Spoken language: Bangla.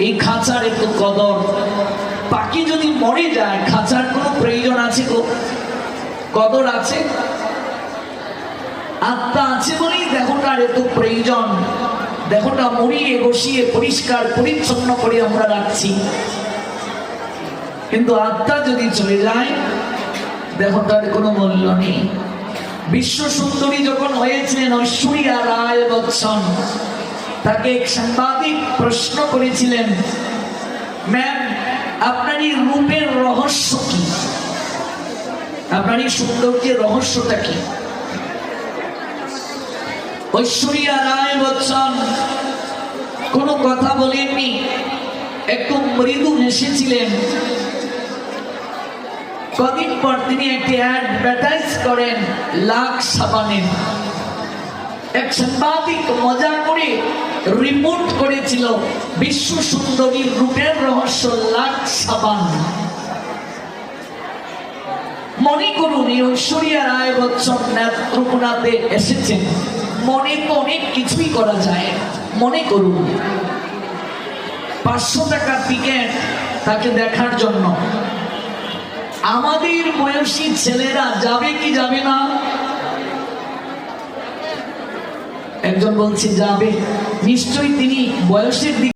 এই খাঁচার একটু কদর। পাখি যদি মরে যায়, খাঁচার কোনো প্রয়োজন আছে কদর আছে? আত্মা আছে বলেই দেহটার এত প্রয়োজন। দেহটা মরিয়ে বসিয়ে পরিষ্কার, পরিচ্ছন্ন করে আমরা রাখছি। কিন্তু আত্মা যদি চলে যায়, দেহটার কোনো মূল্য নেই। বিশ্ব সুন্দরী যখন হয়েছিলেন ঐশ্বরিয়া রায় বচ্চন। তাকে এক সাংবাদিক প্রশ্ন করেছিলেন, ম্যাম, আপনার এই রূপের রহস্য কি? আপনার এই সৌন্দর্যের রহস্যটা কি? ঐশ্বরিয়া রায় বচ্চন, কোনো কথা বলেননি। একটু মৃদু হেসেছিলেন। কদিন পর তিনি একটি অ্যাডভার্টাইজ করেন লাখ সাবানের। এক সাংবাদিক মজা করে রিপোর্ট করেছিল, বিশ্ব সুন্দরীর রূপের রহস্য লাখ সাবান। মনে করুন ঐশ্বরিয়া রায় বচ্চন নেত্রকোনাতে এসেছেন। মনে তো অনেক কিছুই করা যায়, মনে করুন। পাঁচশো টাকার টিকিট তাকে দেখার জন্য। আমাদের বয়সী ছেলেরা যাবে কি যাবে না? একজন বলছে যাবে নিশ্চয়ই তিনি বয়সের দিকে